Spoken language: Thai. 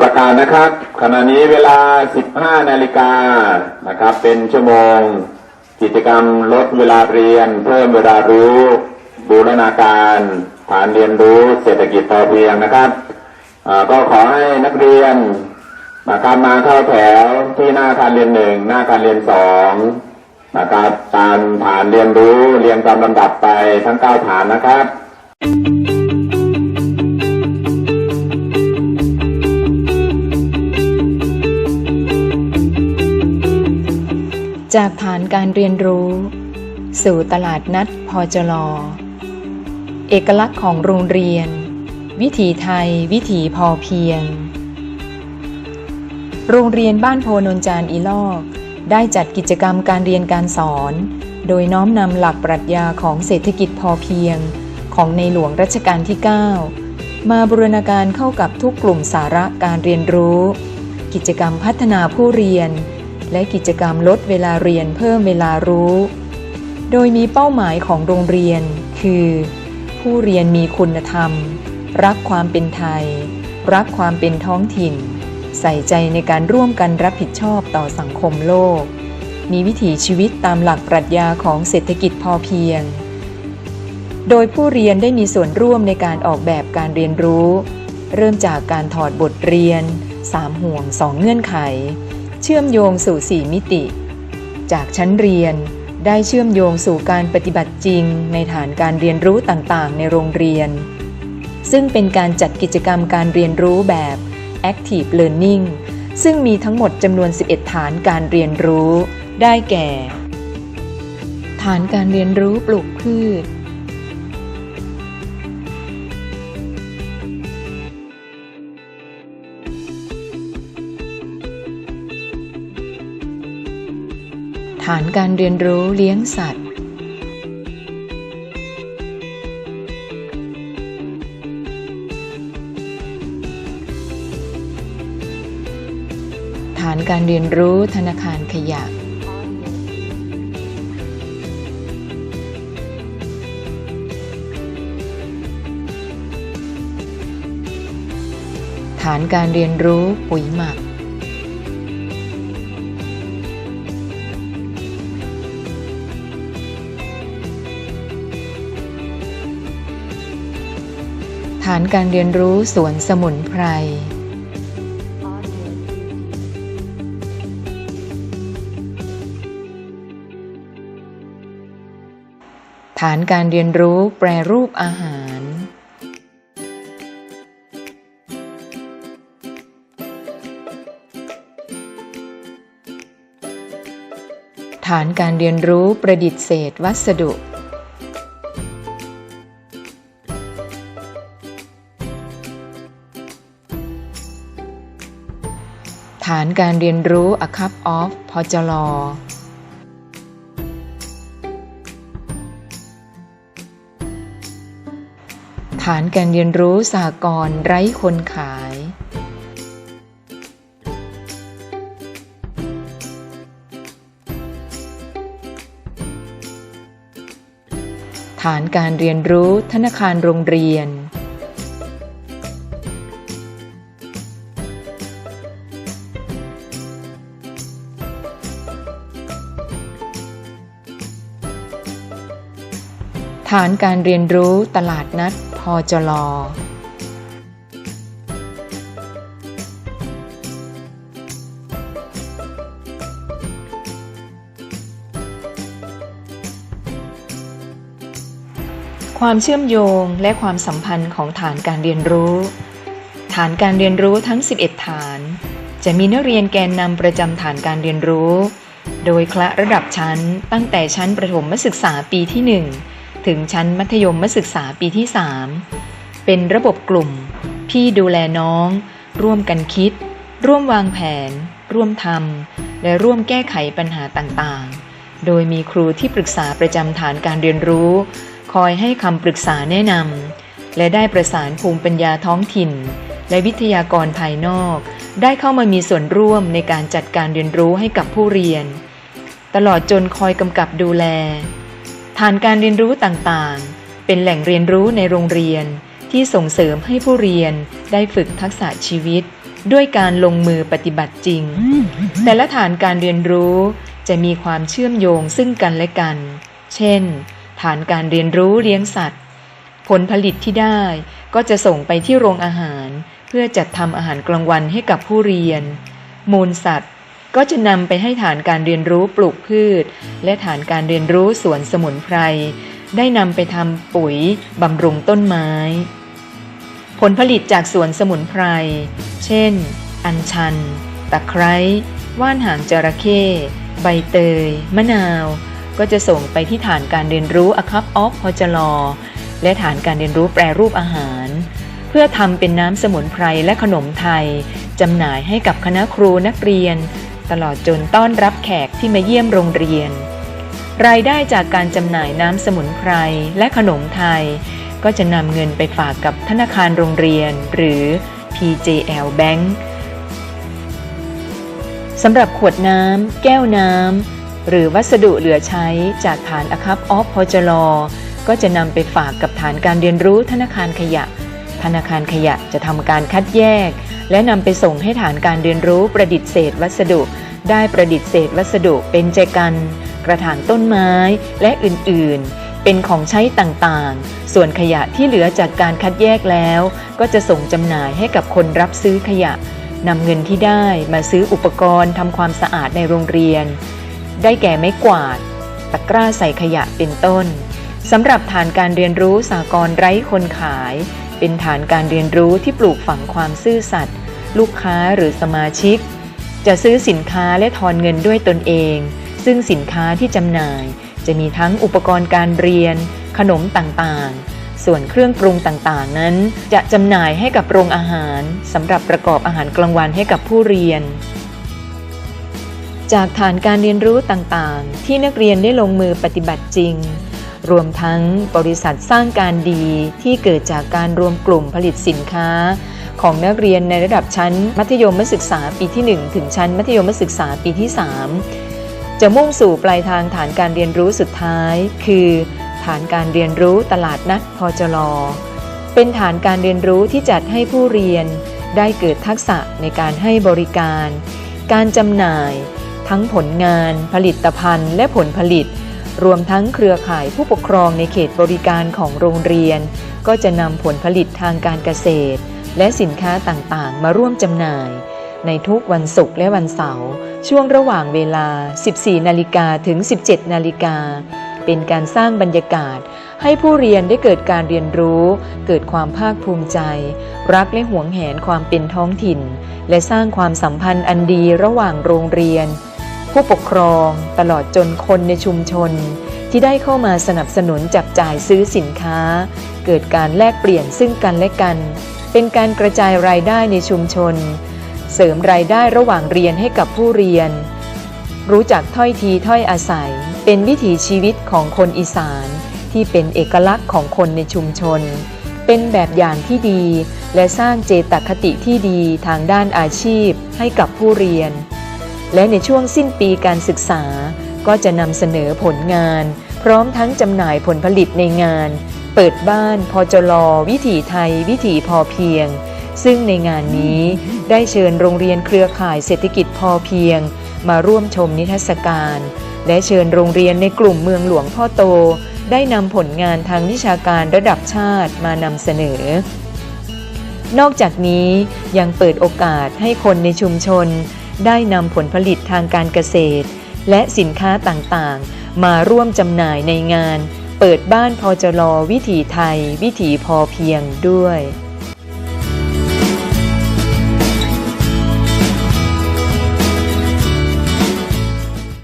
ประกาศนะครับ ขณะนี้เวลา 15 นาฬิกานะครับ เป็นชั่วโมง กิจกรรมลดเวลาเรียน เพิ่มเวลารู้บูรณาการฐานเรียนรู้เศรษฐกิจพอเพียงนะครับก็ขอให้นักเรียนนะครับมาเข้าแถวที่หน้าอาคารเรียนหนึ่งหน้าอาคารเรียนสองนะครับตามฐานเรียนรู้เรียงตามลำดับไปทั้งเก้าฐานนะครับ จากฐานการเรียนรู้ สู่ตลาดนัดพอจลอเอกลักษณ์ของโรงเรียน วิถีไทย วิถีพอเพียง โรงเรียนบ้านโพนนจานอีลอก ได้จัดกิจกรรมการเรียนการสอน โดยน้อมนำหลักปรัชญาของเศรษฐกิจพอเพียง ของในหลวงรัชกาลที่ 9 มาบูรณาการเข้ากับทุกกลุ่มสาระการเรียนรู้ กิจกรรมพัฒนาผู้เรียน และกิจกรรมลดเวลาเรียนเพิ่มเวลารู้ โดยมีเป้าหมายของโรงเรียน คือ ผู้เรียนมีคุณธรรม รักความเป็นไทย รักความเป็นท้องถิ่น ใส่ใจในการร่วมกันรับผิดชอบต่อสังคมโลก มีวิถีชีวิตตามหลักปรัชญาของเศรษฐกิจพอเพียง โดยผู้เรียนได้มีส่วนร่วมในการออกแบบการเรียนรู้ เริ่มจากการถอดบทเรียน 3 ห่วง 2 เงื่อนไข เชื่อมโยงสู่ 4 มิติ จากชั้นเรียนได้เชื่อมโยงสู่การปฏิบัติจริง ในฐานการเรียนรู้ต่างๆ ในโรงเรียน ซึ่งเป็นการจัดกิจกรรมการเรียนรู้แบบ Active Learning ซึ่งมีทั้งหมดจำนวน 11 ฐานการเรียนรู้ ได้แก่ ฐานการเรียนรู้ปลูกพืชานการเรียนรู้เลี้ยงสัตว์ ฐานการเรียนรู้ธนาคารขยะ ฐานการเรียนรู้ปุ๋ยหมักานการเรียนรู้สวนสมุนไพร ฐานการเรียนรู้แปรรูปอาหาร ฐานการเรียนรู้ประดิษฐ์เศษวัสดุานการเรียนรู้ A Cup of พจลอฐานการเรียนรู้สากลไร้คนขาย ฐานการเรียนรู้ธนาคารโรงเรียน ฐานการเรียนรู้ตลาดนัดพอจลอความเชื่อมโยงและความสัมพันธ์ของฐานการเรียนรู้ ฐานการเรียนรู้ทั้ง 11 ฐาน จะมีนักเรียนแกนนำประจำฐานการเรียนรู้ โดยคละระดับชั้นตั้งแต่ชั้นประถมศึกษาปีที่ 1 ถึงชั้นมัธยมศึกษาปีที่ 3 เป็นระบบกลุ่ม พี่ดูแลน้อง ร่วมกันคิด ร่วมวางแผน ร่วมทำและร่วมแก้ไขปัญหาต่างๆ โดยมีครูที่ปรึกษาประจำฐานการเรียนรู้ คอยให้คำปรึกษาแนะนำและได้ประสานภูมิปัญญาท้องถิ่น และวิทยากรภายนอก ได้เข้ามามีส่วนร่วมในการจัดการเรียนรู้ให้กับผู้เรียน ตลอดจนคอยกำกับดูแล ฐานการเรียนรู้ต่างๆ เป็นแหล่งเรียนรู้ในโรงเรียนที่ส่งเสริมให้ผู้เรียนได้ฝึกทักษะชีวิต ด้วยการลงมือปฏิบัติจริง แต่ละฐานการเรียนรู้จะมีความเชื่อมโยงซึ่งกันและกัน เช่น ฐานการเรียนรู้เลี้ยงสัตว์ ผลผลิตที่ได้ก็จะส่งไปที่โรงอาหาร เพื่อจัดทำอาหารกลางวันให้กับผู้เรียน มูลสัตว์ ก็จะนำไปให้ฐานการเรียนรู้ปลูกพืช และฐานการเรียนรู้สวนสมุนไพร ได้นำไปทำปุ๋ยบำรุงต้นไม้ ผลผลิตจากสวนสมุนไพร เช่น อัญชัน ตะไคร้ ว่านหางจระเข้ ใบเตย มะนาว ก็จะส่งไปที่ฐานการเรียนรู้อคับออฟพจลอ และฐานการเรียนรู้แปรรูปอาหาร เพื่อทำเป็นน้ำสมุนไพรและขนมไทยจำหน่ายให้กับคณะครูนักเรียน ตลอดจนต้อนรับแขกที่มาเยี่ยมโรงเรียน รายได้จากการจำหน่ายน้ำสมุนไพรและขนมไทย ก็จะนำเงินไปฝากกับธนาคารโรงเรียน หรือ PJL Bank สำหรับขวดน้ำ แก้วน้ำ หรือวัสดุเหลือใช้จากฐานอคับออฟพอจลอก็จะนำไปฝากกับฐานการเรียนรู้ธนาคารขยะ ธนาคารขยะจะทำการคัดแยก และนำไปส่งให้ฐานการเรียนรู้ประดิษฐ์เศษวัสดุ ได้ประดิษฐ์เศษวัสดุเป็นแจกัน กระถางต้นไม้และอื่นๆ เป็นของใช้ต่างๆ ส่วนขยะที่เหลือจากการคัดแยกแล้ว ก็จะส่งจำหน่ายให้กับคนรับซื้อขยะนำเงินที่ได้มาซื้ออุปกรณ์ทำความสะอาดในโรงเรียน ได้แก่ไม้กวาด ตะกร้าใส่ขยะเป็นต้นสำหรับฐานการเรียนรู้สากลไร้คนขาย เป็นฐานการเรียนรู้ที่ปลูกฝังความซื่อสัตย์ลูกค้าหรือสมาชิก จะซื้อสินค้าและทอนเงินด้วยตนเอง ซึ่งสินค้าที่จำหน่าย จะมีทั้งอุปกรณ์การเรียน ขนมต่างๆ ส่วนเครื่องปรุงต่างๆ นั้น จะจำหน่ายให้กับโรงอาหารสำหรับประกอบอาหารกลางวันให้กับผู้เรียน จากฐานการเรียนรู้ต่างๆ ที่นักเรียนได้ลงมือปฏิบัติจริง รวมทั้งบริษัทสร้างการดีที่เกิดจากการรวมกลุ่มผลิตสินค้า ของนักเรียนในระดับชั้นมัธยมศึกษาปีที่ 1 ถึงชั้นมัธยมศึกษาปีที่ 3 จะมุ่งสู่ปลายทางฐานการเรียนรู้สุดท้าย คือ ฐานการเรียนรู้ตลาดนัดพจลเป็นฐานการเรียนรู้ที่จัดให้ผู้เรียน ได้เกิดทักษะในการให้บริการ การจำหน่าย ทั้งผลงาน ผลิตภัณฑ์ และผลผลิต รวมทั้งเครือข่ายผู้ปกครองในเขตบริการของโรงเรียน ก็จะนำผลผลิตทางการเกษตร และสินค้าต่างๆ มาร่วมจำหน่าย ในทุกวันศุกร์และวันเสาร์ช่วงระหว่างเวลา 14 นาฬิกาถึง 17 นาฬิกา เป็นการสร้างบรรยากาศ ให้ผู้เรียนได้เกิดการเรียนรู้ เกิดความภาคภูมิใจ รักและหวงแหนความเป็นท้องถิ่น และสร้างความสัมพันธ์อันดีระหว่างโรงเรียน ผู้ปกครองตลอดจนคนในชุมชน ที่ได้เข้ามาสนับสนุนจับจ่ายซื้อสินค้า เกิดการแลกเปลี่ยนซึ่งกันและกัน เป็นการกระจายรายได้ในชุมชน เสริมรายได้ระหว่างเรียนให้กับผู้เรียน รู้จักถ้อยทีถ้อยอาศัย เป็นวิถีชีวิตของคนอีสาน ที่เป็นเอกลักษณ์ของคนในชุมชน เป็นแบบอย่างที่ดี และสร้างเจตคติที่ดีทางด้านอาชีพให้กับผู้เรียน และในช่วงสิ้นปีการศึกษา ก็จะนำเสนอผลงาน พร้อมทั้งจำหน่ายผลผลิตในงาน เปิดบ้านพอจลวิถีไทย วิถีพอเพียง ซึ่งในงานนี้ได้เชิญโรงเรียนเครือข่ายเศรษฐกิจพอเพียง มาร่วมชมนิทรรศการ และเชิญโรงเรียนในกลุ่มเมืองหลวงพ่อโต ได้นำผลงานทางวิชาการระดับชาติมานำเสนอนอกจากนี้ยังเปิดโอกาสให้คนในชุมชน ได้นำผลผลิตทางการเกษตร และสินค้าต่างๆ มาร่วมจำหน่ายในงาน เปิดบ้านพอจลวิถีไทย วิถีพอเพียงด้วย